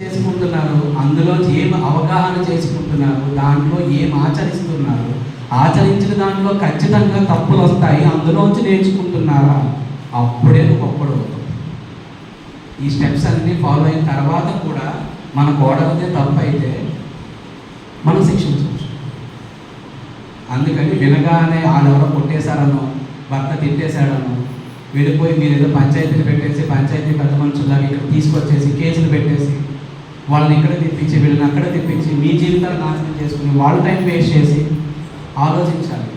చేసుకుంటున్నారు అందులో ఏం అవగాహన చేసుకుంటున్నారు దాంట్లో ఏం ఆచరిస్తున్నారు? ఆచరించిన దాంట్లో ఖచ్చితంగా తప్పులు వస్తాయి అందులోంచి నేర్చుకుంటున్నారా? అప్పుడే గొప్పడు ఈ స్టెప్స్ అన్నీ ఫాలో అయిన తర్వాత కూడా మన కోడలదే తప్పు అయితే మనం శిక్షించవచ్చు. అందుకని వినగానే వాళ్ళెవరో కొట్టేశారనో భర్త తిట్టేశాడనో వెళ్ళిపోయి మీరు ఏదో పంచాయతీలు పెట్టేసి పంచాయతీ పెద్ద మనుషులు ఇక్కడ తీసుకొచ్చేసి కేసులు పెట్టేసి వాళ్ళని ఇక్కడ తెప్పించి వీళ్ళని అక్కడ తెప్పించి మీ జీవితాలు నాశనం చేసుకుని వాళ్ళ టైం వేస్ట్ చేసి ఆలోచించాలి.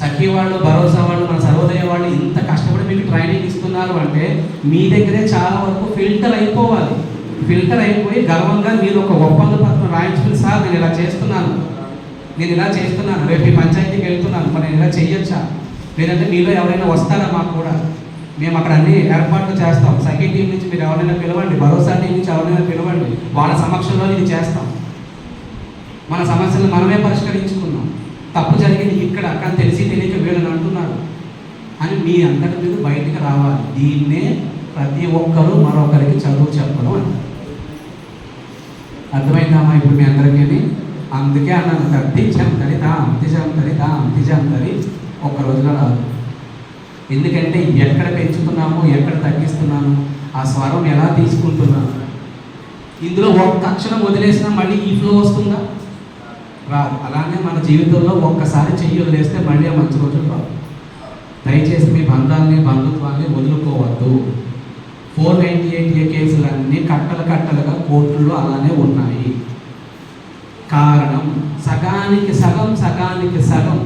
సఖీ వాళ్ళు భరోసా వాళ్ళు మన సర్వోదయ వాళ్ళు ఇంత కష్టపడి మీకు ట్రైనింగ్ ఇస్తున్నారు అంటే మీ దగ్గరే చాలా వరకు ఫిల్టర్ అయిపోవాలి. ఫిల్టర్ అయిపోయి గర్వంగా మీరు ఒక ఒప్పంద పత్రం రాయించుకుని సార్ నేను ఇలా చేస్తున్నాను. నేను ఇలా చేస్తున్నాను. రేపు ఈ పంచాయతీకి వెళ్తున్నాను. మరి నేను ఇలా చేయొచ్చా లేదంటే మీలో ఎవరైనా వస్తారా మాకు కూడా? మేము అక్కడ అన్ని ఏర్పాట్లు చేస్తాం. సఖీ టీం నుంచి మీరు ఎవరైనా పిలవండి. భరోసా టీం నుంచి ఎవరైనా పిలవండి. వాళ్ళ సమక్షంలో ఇది చేస్తాం. మన సమస్యలు మనమే పరిష్కరించుకున్నాం తప్పు జరిగింది ఇక్కడ అక్కడ తెలిసి తెలియక వీళ్ళని అంటున్నారు. అని మీ అందరి మీద బయటకు రావాలి. దీన్నే ప్రతి ఒక్కరూ మరొకరికి చదువు చెప్పడం అంటారు. అర్థమైందామా ఇప్పుడు మీ అందరికీ అందుకే అన్నాను తద్దించాం తరిత అంతిజాం తరిత అంతిజాం తరి ఒక్క రోజులో రాదు. ఎందుకంటే ఎక్కడ పెంచుతున్నామో ఎక్కడ తగ్గిస్తున్నాను ఆ స్వరం ఎలా తీసుకుంటున్నాను? ఇందులో ఒక్క అక్షరం వదిలేసినా మళ్ళీ ఈ ఫ్లో వస్తుందా? రాదు. అలానే మన జీవితంలో ఒక్కసారి చెయ్యి వదిలేస్తే మళ్ళీ ఆ మంచి రోజులు రాదు దయచేసి మీ బంధాన్ని బంధుత్వాన్ని వదులుకోవద్దు. ఫోర్ నైంటీ ఎయిట్ ఏ కేసులన్నీ కట్టలు కట్టలుగా కోర్టుల్లో అలానే ఉన్నాయి. కారణం సగానికి సగం సగానికి సగం.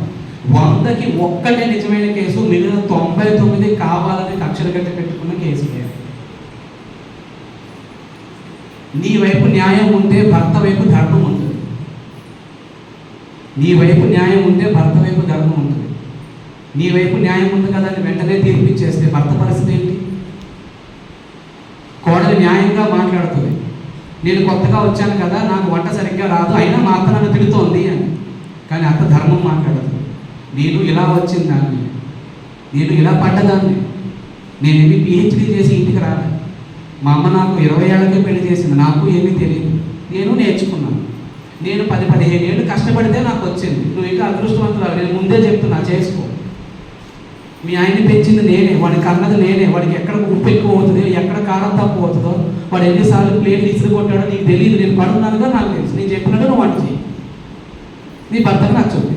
వందకి ఒక్కటే నిజమైన కేసు మిగిలిన తొంభై తొమ్మిది కావాలని కక్షలు కట్టి పెట్టుకున్న కేసు లేదు నీ వైపు న్యాయం ఉంటే భర్త వైపు ధర్మం ఉంటుంది. నీ వైపు న్యాయం ఉంటే భర్త వైపు ధర్మం ఉంటుంది. నీ వైపు న్యాయం ఉంది కదా అని వెంటనే తీర్పిచ్చేస్తే భర్త పరిస్థితి ఏంటి? కోడలు న్యాయంగా మాట్లాడుతుంది. నేను కొత్తగా వచ్చాను కదా నాకు వంట సరిగ్గా రాదు అయినా మా అత్త నన్ను తిడుతోంది అని. కానీ అత్త ధర్మం మాట్లాడదు. నేను ఇలా వచ్చిన దాన్ని నేను ఇలా పడ్డదాన్ని నేను ఏమి పిహెచ్డీ చేసి ఇంటికి రాలేదు మా అమ్మ నాకు ఇరవై ఏళ్ళకే పెళ్ళి చేసింది. నాకు ఏమీ తెలియదు. నేను నేర్చుకున్నాను. నేను పది పదిహేను ఏళ్ళు కష్టపడితే నాకు వచ్చింది. నువ్వు ఇంకా అదృష్టవంతురాలు. నేను ముందే చెప్తున్నా చేసుకో. మీ ఆయన్ని పెంచింది నేనే. వాడికి అన్నది నేనే. వాడికి ఎక్కడ ఉప్పు ఎక్కువ అవుతుంది ఎక్కడ కారం తక్కువ అవుతుందో వాడు ఎన్నిసార్లు ప్లేట్లు ఇసురు కొట్టాడో నీకు తెలియదు నేను పడున్నానుగా నాకు తెలుసు. నేను చెప్పినట్టు నువ్వు వాడు చేయి నీ భర్తకు నచ్చుంది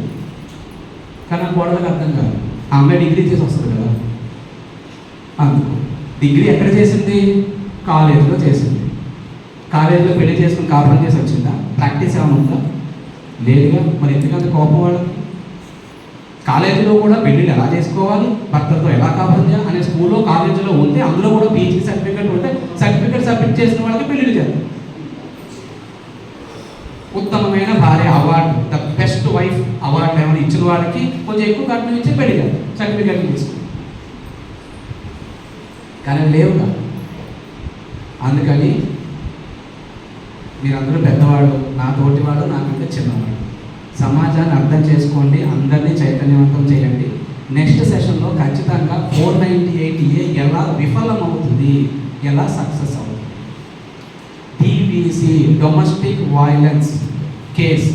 కానీ నాకు గొడవలకు అర్థం కాదు. ఆ అమ్మాయి డిగ్రీ చేసి వస్తుంది కదా. అందుకు. డిగ్రీ ఎక్కడ చేసింది? కాలేజీలో చేసింది. కాలేజీలో పెళ్ళి చేసుకుని కాపురం చేసి వచ్చిందా? ప్రాక్టీస్ ఏమైనా ఉందా? లేదుగా. మరి ఎందుకంత కోపం వాళ్ళకి కాలేజీలో కూడా పెళ్ళిళ్ళు ఎలా చేసుకోవాలి? భర్తతో ఎలా కాపురం చేయాలి? అనే స్కూల్లో కాలేజీలో ఉంటే అందులో కూడా పీజీ సర్టిఫికేట్ ఉంటే సర్టిఫికేట్ సబ్మిట్ చేసిన వాళ్ళకి పెళ్ళిళ్ళు చేయాలి ఉత్తమమైన భార్య award the best wife award ఏమైనా ఇచ్చిన వాళ్ళకి కొంచెం ఎక్కువ కట్నం ఇచ్చి పెళ్ళి చేయాలి సర్టిఫికేట్ తీసుకుని. కానీ లేవుగా. అందుకని మీరందరూ పెద్దవాళ్ళు నా తోటివాడు నాకంటే చిన్నవాడు సమాజాన్ని అర్థం చేసుకోండి అందరినీ చైతన్యవంతం చేయండి. నెక్స్ట్ సెషన్లో ఖచ్చితంగా ఫోర్ నైంటీ ఎయిట్ ఏ ఎలా విఫలమవుతుంది ఎలా సక్సెస్ అవుతుంది? టీబీసీ డొమెస్టిక్ వైలెన్స్ కేస్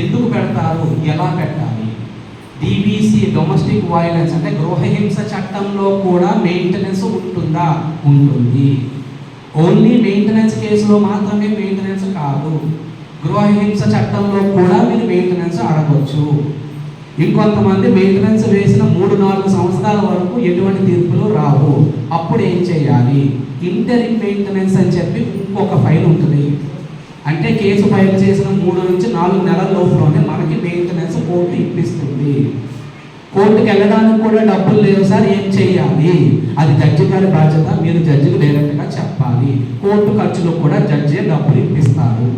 ఎందుకు పెడతారు ఎలా పెట్టాలి? డీబీసీ డొమెస్టిక్ వైలెన్స్ అంటే గృహహింస చట్టంలో కూడా మెయింటెనెన్స్ ఉంటుందా? ఉంటుంది. ఓన్లీ మెయింటెనెన్స్ కేసులో మాత్రమే మెయింటెనెన్స్ కాదు. గృహహింస చట్టంలో కూడా మీరు మెయింటెనెన్స్ అడగవచ్చు ఇంకొంతమంది మెయింటెనెన్స్ వేసిన మూడు నాలుగు సంవత్సరాల వరకు ఎటువంటి తీర్పులు రావు. అప్పుడు ఏం చేయాలి? ఇంటరిమ్ మెయింటెనెన్స్ అని చెప్పి ఇంకొక ఫైల్ ఉంటుంది. అంటే కేసు ఫైల్ చేసిన మూడు నుంచి నాలుగు నెలల లోపలనే మనకి మెయింటెనెన్స్ కోర్టు ఇప్పిస్తుంది. కోర్టుకి వెళ్ళడానికి కూడా డబ్బులు లేవు సార్ ఏం చేయాలి అది జడ్జి గారి బాధ్యత మీరు జడ్జికి డైరెక్ట్గా చెప్పాలి. కోర్టు ఖర్చులకు కూడా జడ్జి డబ్బులు ఇప్పిస్తారు.